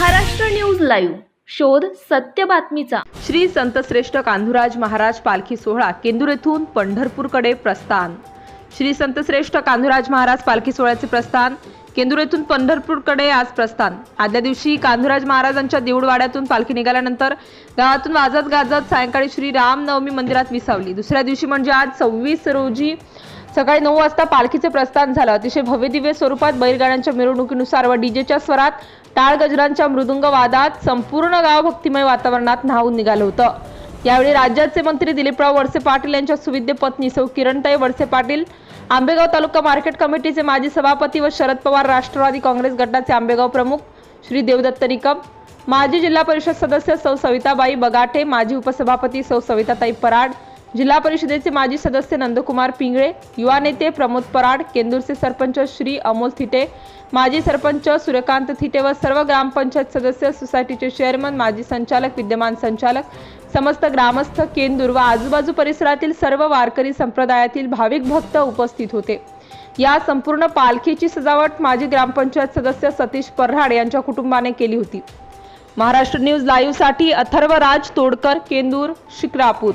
Maharashtra news live. शोध सत्य बातमीचा. श्री संतश्रेष्ठ कांधुराज महाराज पालखी सोहळा केंदूर येथून पंढरपूरकडे प्रस्थान. श्री संतश्रेष्ठ कांधुराज महाराज पालखी सोहळ्याचे प्रस्थान केंदूर येथून पंढरपूरकडे आज प्रस्थान. आदल्या दिवशी कांधुराज महाराजांच्या देऊळवाड्यातून पालखी निघाल्यानंतर गावातून वाजत गाजत सायंकाळी श्री रामनवमी मंदिरात विसावली. दुसऱ्या दिवशी म्हणजे आज सव्वीस रोजी सकाळी नऊ वाजता पालखीचे प्रस्थान झालं. अतिशय भव्यदिव्य स्वरूपात बैलगाड्यांच्या मिरवणुकीनुसार व डीजेच्या स्वरात टाळ गजरांच्या मृदुंग वादात संपूर्ण गाव भक्तिमय वातावरणात न्हावून निघालं होतं. यावेळी राज्याचे मंत्री दिलीपराव वडसे पाटील यांच्या सुविद्य पत्नी सौ किरणताई वडसे पाटील आंबेगाव तालुका मार्केट कमिटीचे माजी सभापती व शरद पवार राष्ट्रवादी काँग्रेस गटाचे आंबेगाव प्रमुख श्री देवदत्त निकम माजी जिल्हा परिषद सदस्य सौ सविताबाई बगाटे माजी उपसभापती सौ सविताताई पराड जिल्हा परिषदेचे माजी सदस्य नंदकुमार पिंगळे युवा नेते प्रमोद पराड केंदूरचे सरपंच श्री अमोल थिटे माजी सरपंच सूर्यकांत थिटे व सर्व ग्रामपंचायत सदस्य सोसायटीचे चेअरमन माजी संचालक विद्यमान संचालक समस्त ग्रामस्थ केंदूर व आजूबाजू परिसरातील सर्व वारकरी संप्रदायातील भाविक भक्त उपस्थित होते. या संपूर्ण पालखीची सजावट माजी ग्रामपंचायत सदस्य सतीश पर्हाड यांच्या कुटुंबाने केली होती. महाराष्ट्र न्यूज लाईव्हसाठी अथर्व राज तोडकर केंदूर शिक्रापूर.